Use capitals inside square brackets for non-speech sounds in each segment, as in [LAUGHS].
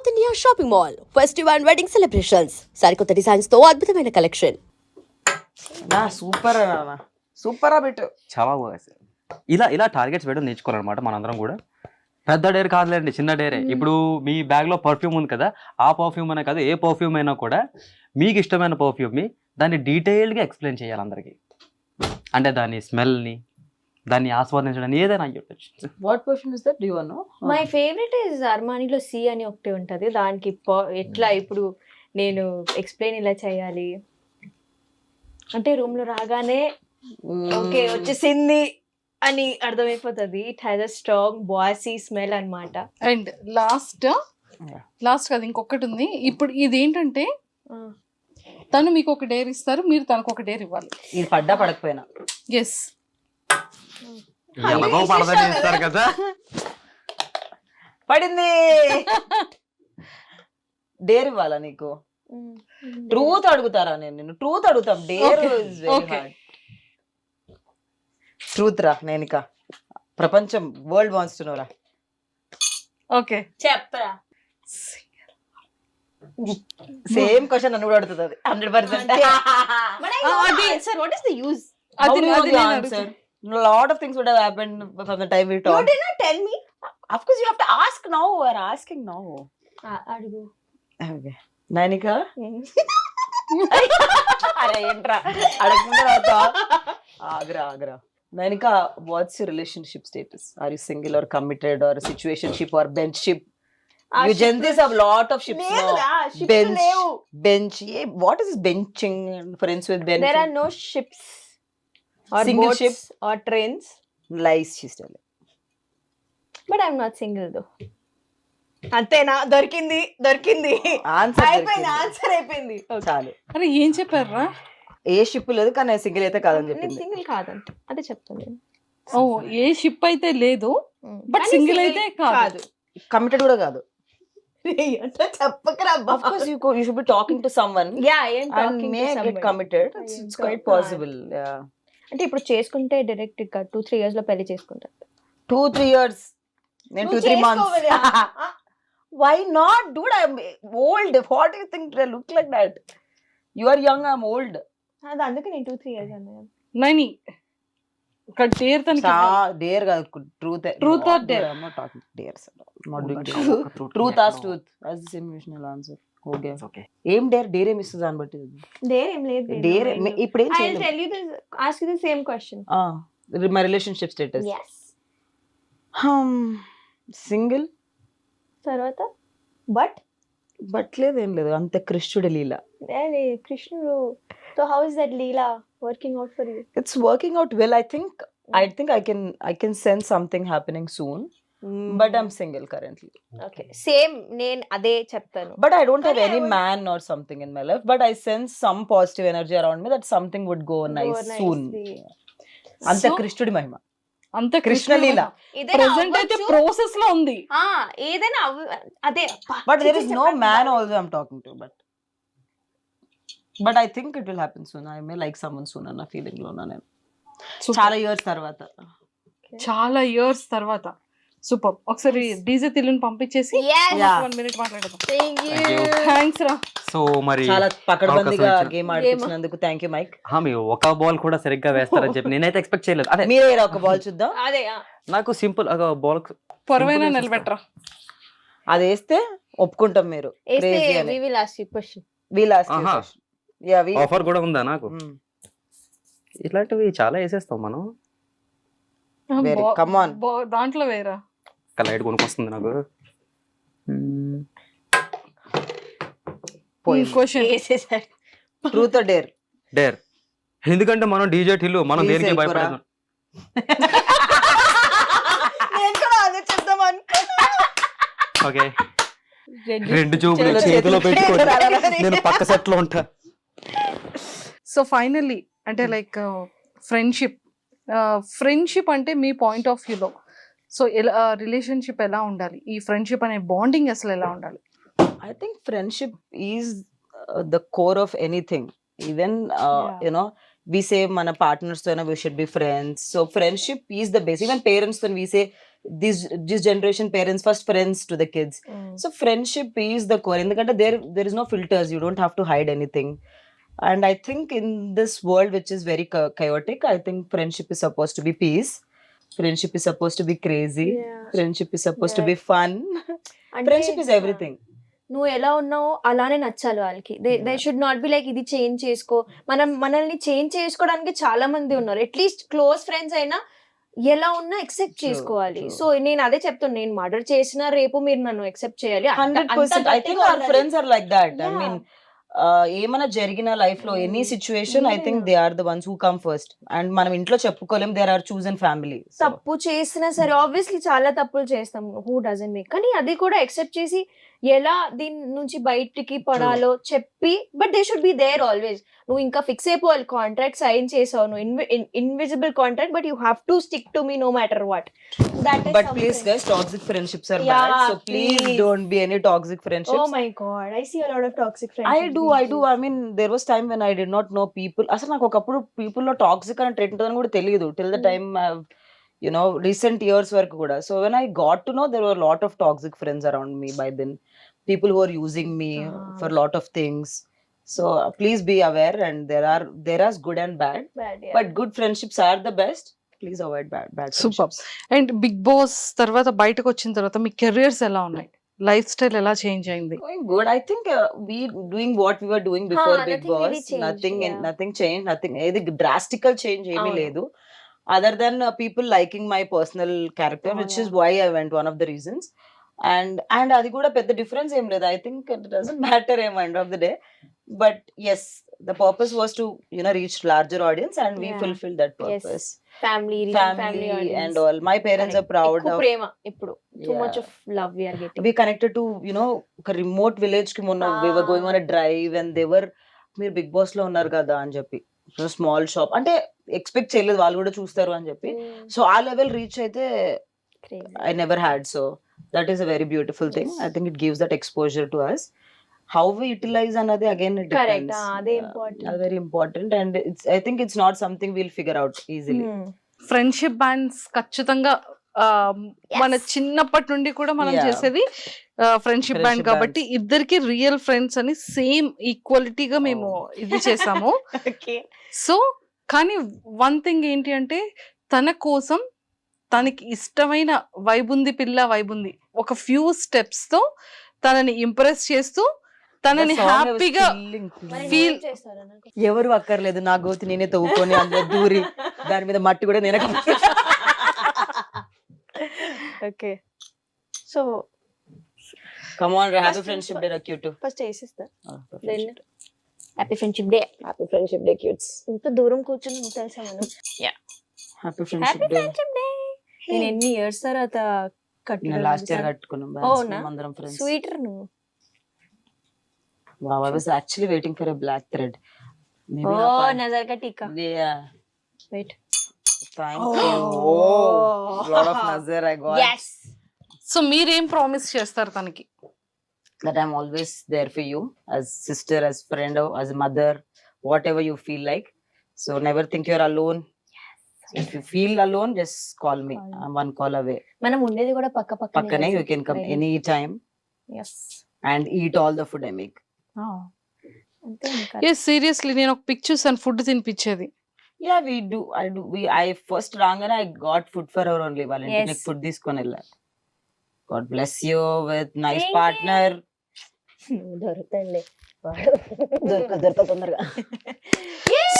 South India shopping mall festive and wedding celebrations. సరికొత్త డిజైన్స్తో అద్భుతమైన కలెక్షన్. నా సూపర్ అన్న సూపర్ ఆ బిట్ చాలా బాగా వేశారు. ఇలా ఇలా టార్గెట్స్ వేయడం నేర్చుకోవాలన్నమాట మనందరం కూడా. పెద్ద డేర్ కాదులేండి చిన్న డేరే. ఇప్పుడు మీ బ్యాగ్లో పర్ఫ్యూమ్ ఉంది కదా ఆ పర్ఫ్యూమ్ అనే కాదు ఏ పర్ఫ్యూమ్ అయినా కూడా మీకు ఇష్టమైన పర్ఫ్యూమ్ని దాన్ని డీటెయిల్డ్గా ఎక్స్ప్లెయిన్ చేయాలి అందరికి. అంటే దాని స్మెల్ని దాన్ని ఆస్వాదించడం ఏదైనా అయ్యి ఉండొచ్చు. What perfume is that you know my favourite is అర్మానీలో సి అని ఒకటి ఉంటది. దానికి ఎట్లా ఇప్పుడు నేను ఎక్స్ప్లెయిన్ ఇలా చేయాలి? అంటే రూమ్లో రాగానే ఓకే వచ్చేసింది అని అర్థమైపోతుంది. It has a strong bossy smell అన్నమాట. అండ్ లాస్ట్ లాస్ట్ కాదు ఇంకొకటి ఉంది. ఇప్పుడు ఇది ఏంటంటే తను మీకు ఒక డేర్ ఇస్తారు మీరు తనకు ఒక డేర్ ఇవ్వాలి. ఇది పడ్డా పడకపోయినా. ఎస్ ఎలాగో పడదని ఇస్తారు కదా. పడింది. [LAUGHS] డేర్ ఇవ్వాలా నీకు? ట్రూత్ అడుగుతారా నేను? నిన్ను ట్రూత్ అడుగుతాం. Dare Okay, is very okay. Hard truth రా నేనిక ప్రపంచం వరల్డ్ వాన్స్ టు నోరా ఓకే చెప్పరా. సేమ్ క్వశ్చన్ నన్ను కూడా అడుగుతుంది అది. Hundred percent sir what is the use అది అది నేను answer lot of things would have happened from the time we you talk did not tell me of course you have to ask now are asking now అడుగు okay Nainika అరే ఏంట్రా అడగకుండా రావుతా Agra Agra Nainika what's your relationship status are you single or committed or situationship or bench ship you Gen Zs have lot of ships bench bench what is benching friends with bench there are no ships boats ship? Or trains lies షిస్టల్ but I'm not single though అంతేనా? దొరికింది దొరికింది. Answer అయిపోయింది answer అయిపోయింది. చాలు. అరే ఏం చెప్పారా ఏ ship లేదు కానీ సింగిల్ అయితే కాదని నేను చెప్పింది. సింగిల్ కాదంట. అదే చెప్తాను ఓ ఏ షిప్ అయితే లేదు But కానీ single అయితే కాదు. కమిటెడ్ కూడా కాదు. చెప్పకరా of course you go, you should be talking to someone. Yeah ఏం and talking am it's quite talking- possible yeah. అంటే ఇప్పుడు చేసుకుంటే డైరెక్ట్ ఇక టూ త్రీ ఇయర్స్లో పెళ్ళి చేసుకుంటారు. Two three years why not do old what you think I look like that you are young I old అది అందుకే నేను టూ త్రీ ఇయర్స్ అన్నాను. నని ఇక్కడ డేర్ తన డేర్ కాదు. Truth truth or dare I am not talking dares truth or truth that's the same answer okay. ఏం dare? Dare ఏమి ఇస్తుంది దాన్ని బట్టి. డేర్ ఏం లేదు డేర్ ఇప్పుడు ఏం ఐ చేయలేదు tell you this ask the same question my relationship status yes. Single? తర్వాత? బట్ బట్ లేదు లేదు. అంత కృష్ణుడి లీల. కృష్ణుడు. So how is that leela working out for you it's working out well I think I think I can I can sense something happening soon but I'm single currently okay same నేను అదే చెప్తాను. But I don't have But I any man or something in my life but I sense some positive energy around me that something would go nice soon అంత కృష్ణుడి మహిమ. అంత Krishna Leela present అయితే ప్రోసెస్లో ఉంది. ఏదైనా అవ్వ- అదే but there is no man. Also I'm talking to but but I think it will happen soon I may like someone soon అన్న ఫీలింగ్లో ఉన్నా నేను. చాలా ఇయర్స్ తర్వాత. చాలా ఇయర్స్ తర్వాత. సూపర్. ఒకసారి డీజే తిల్లుని పంపించేసి. వన్ మినిట్ మాట్లాడదాం. థ్యాంక్స్ రా. సో మరి చాలా పకడ్బందీగా గేమ్ ఆడిపించినందుకు థ్యాంక్ యూ మైక్ మీరు ఒక బాల్ కూడా సరిగ్గా వేస్తారని చెప్పి నేనైతే ఎక్స్పెక్ట్ చేయలేదు. అదే మీరే ఒక బాల్ చూద్దాం. అదే. నాకు సింపుల్ ఒక బాల్ పొరవైనా నిలబెట్టరా. అది వేస్తే ఒప్పుకుంటాం మీరు. ఆఫర్ కూడా ఉందా నాకు? Hmm. ఇలాంటివి చాలా వేసేస్తాం మనం. దాంట్లో వేరా ఒక లైట్ కొనుక్కొస్తుంది నాకు. క్వశ్చన్. ట్రూత్ డేర్ డేర్ ఎందుకంటే మనం డీజే టిల్లు మనం దేనికి. భయపడదు నేను కూడా అదే చెప్దాం అనుకున్నా. ఓకే రెండు చూపులు చేతులు పెట్టుకొని నేను పక్క సెట్లో ఉంటా. సో ఫైనల్లీ అంటే లైక్ ఫ్రెండ్షిప్ ఫ్రెండ్షిప్ అంటే మీ పాయింట్ ఆఫ్ వ్యూలో సో ఎలా రిలేషన్షిప్ ఎలా ఉండాలి ఈ ఫ్రెండ్షిప్ అనే బాండింగ్ అసలు ఎలా ఉండాలి I think friendship is uh, the core of anything. Even uh, Yeah. you know, we say mana partners to we should be friends. So friendship is the base. Even parents when we say these this generation parents first friends to the kids so friendship is the core ఎందుకంటే there there is no filters you don't have to hide anything and i think in this world which is very cha- chaotic i think friendship is supposed to be friendship is supposed to be crazy. Friendship is supposed to be fun. friendship is everything. నువ్వు ఎలా ఉన్నావో అలానే నచ్చాలి వాళ్ళకి. They they should not be like ఇది change చేసుకో. మనం మనల్ని చేంజ్ చేసుకోవడానికి చాలా మంది ఉన్నారు అట్లీస్ట్ క్లోజ్ ఫ్రెండ్స్ అయినా ఎలా ఉన్నా ఎక్సెప్ట్ చేసుకోవాలి. సో నేను అదే చెప్తాను నేను మర్డర్ చేసినా రేపు మీరు నన్ను ఎక్సెప్ట్ చేయాలి. Hundred percent I think our. Friends are like that I. Mean ఏమైనా జరిగిన లైఫ్లో any situation I think they are the ones who come first and మనం ఇంట్లో చెప్పుకోలేం there are choose and family తప్పు చేసినా సరే ఆబ్వియస్లీ చాలా తప్పులు చేస్తాం. హూ డజన్ మేక్ కానీ అది కూడా ఎక్సెప్ట్ చేసి ఎలా దీని నుంచి బయటికి పడాలో చెప్పి but they should be there always నువ్వు ఇంకా ఫిక్స్ అయిపోవాలి కాంట్రాక్ట్ సైన్ చేసావు నువ్వు invisible contract but you have to stick to me no matter what that but please guys toxic friendships are bad so please please. Don't be any toxic oh friendships my God I see a lot of toxic I friends do I do I mean there was time when I did not know people అసలు నాకు ఒకప్పుడు పీపుల్లో toxic అనే trend ఉంటుందని కూడా తెలియదు till the Mm. Time you know recent years వరకు కూడా. So when I got to know there were lot of toxic friends around me by then people who are using me Ah. For lot of things so please be aware and there are there are good and bad but good friendships are the best please avoid bad bad Super. And Bigg Boss తర్వాత బయటకు వచ్చిన తర్వాత మీ careers ఎలా ఉన్నాయి life style ఎలా change అయింది Going good. I think uh, we doing what we were doing before Huh, Big nothing Boss. really changed, nothing, in, yeah. nothing changed. Nothing. ఏది drastical change ఏమీ. లేదు. Other than uh, people liking my personal character, Oh, which is yeah. why I went one and and అది కూడా పెద్ద difference ఏం లేదు. I think matter ఏం end of the day. But as the purpose was to you know reach larger audience and we fulfil that purpose family family and all my parents are proud of ప్రేమ ఇప్పుడు. Too much of love we are getting we connected to you know ఒక remote విలేజ్కి మొన్న we were going on a drive and they were మీరు Bigg బాస్లో ఉన్నారు కదా అని చెప్పి. స్మాల్ షాప్ అంటే ఎక్స్పెక్ట్ చేయలేదు. వాళ్ళు కూడా చూస్తారు అని చెప్పి. సో ఆ లెవెల్ రీచ్ అయితే I never had so that is a very beautiful thing I think it gives that exposure to us how we utilise అన్నది అగైన్ అదే very important and it's I think it's not something will figure out easily. Friendship bands ఖచ్చితంగా మన. చిన్నప్పటి నుండి కూడా మనం. చేసేది friendship band Friendship కాబట్టి ఇద్దరికి రియల్ ఫ్రెండ్స్ అని సేమ్ ఈక్వాలిటీగా మేము Oh. ఇది చేసాము. [LAUGHS] సో కానీ వన్ థింగ్ ఏంటి అంటే తన కోసం తనకి ఇష్టమైన వైబుంది పిల్ల వైబుంది ఒక ఫ్యూ స్టెప్స్తో తనని ఇంప్రెస్ చేస్తూ తనని హ్యాపీగా Feel- ఎవరు అక్కర్లేదు నా గోతి నేనే తవ్వుకొని అందులో దూరి దాని మీద మట్టి కూడా నేనే okay so come on happy friendship day cute first వేసిస్తా happy friendship day happy friendship day cuties ఇంత దూరం కూర్చొని తెలుసా మనం? Happy happy friendship day friendship day నేను ఎన్ని ఇయర్స్ తర్వాత నేను లాస్ట్ ఇయర్ కట్టుకున్నాం Oh, స్వీటర్ నువ్వు wow i was actually waiting for a black thread maybe oh. నజర్ కా టీకా wait Oh. oh yes so మీరేం ప్రామిస్ చేస్తారు తనకి that i'm always there for you as sister as friend or as a mother whatever you feel like so never think you're alone if you feel alone just call me Call me. i'm one call away మనం ఉండేది కూడా పక్క పక్కనే pakkane you can come Very- anytime yes and eat all the food i make అంతే ఇంకా ఏ seriously నేను ఒక pic చూసాను ఫుడ్ తినిపించేది Yeah, we do. I do. We I first Rangana, I got food for her only. Valentine Yes. food this konella. God bless you with nice Thank partner. దొరుకుతాండి దొరక దొరక తొందరగా.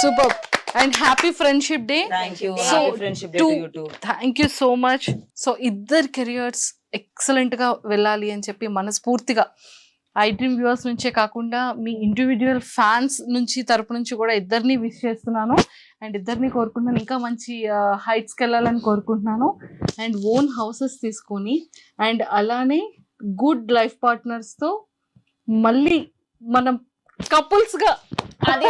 Super and happy friendship day. Too. Thank you so much so ఇద్దరు careers ఎక్సలెంట్గా వెళ్ళాలి అని చెప్పి మనస్ఫూర్తిగా ఐ డ్రీమ్ వ్యూవర్స్ నుంచే కాకుండా మీ ఇండివిజువల్ ఫ్యాన్స్ నుంచి తరపు నుంచి కూడా ఇద్దరిని విష్ చేస్తున్నాను. అండ్ ఇద్దరిని కోరుకుంటున్నాను. ఇంకా మంచి హైట్స్కి వెళ్ళాలని కోరుకుంటున్నాను. అండ్ ఓన్ హౌసెస్ తీసుకొని అండ్ అలానే గుడ్ లైఫ్ పార్ట్నర్స్తో మళ్ళీ మనం కపుల్స్గా అది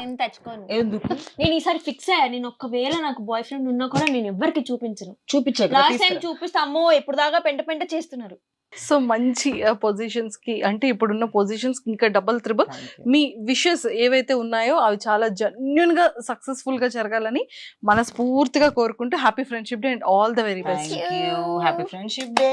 నేను తెచ్చుకోను. ఎందుకు? నేను ఈసారి ఫిక్స్ అయ్యా. నేను ఒకవేళ నాకు బాయ్ ఫ్రెండ్ ఉన్నా కూడా నేను ఎవ్వరికి చూపించను. చూపించే లాస్ట్ టైం చూపిస్తే అమ్మో ఇప్పుడు దాకా పెంట పెంట చేస్తున్నారు. సో మంచి పొజిషన్స్కి అంటే ఇప్పుడున్న పొజిషన్స్కి ఇంకా డబల్ త్రిబుల్ మీ విషెస్ ఏవైతే ఉన్నాయో అవి చాలా జెన్యున్గా సక్సెస్ఫుల్గా జరగాలని మనస్ఫూర్తిగా కోరుకుంటూ happy friendship day and all the very best happy friendship day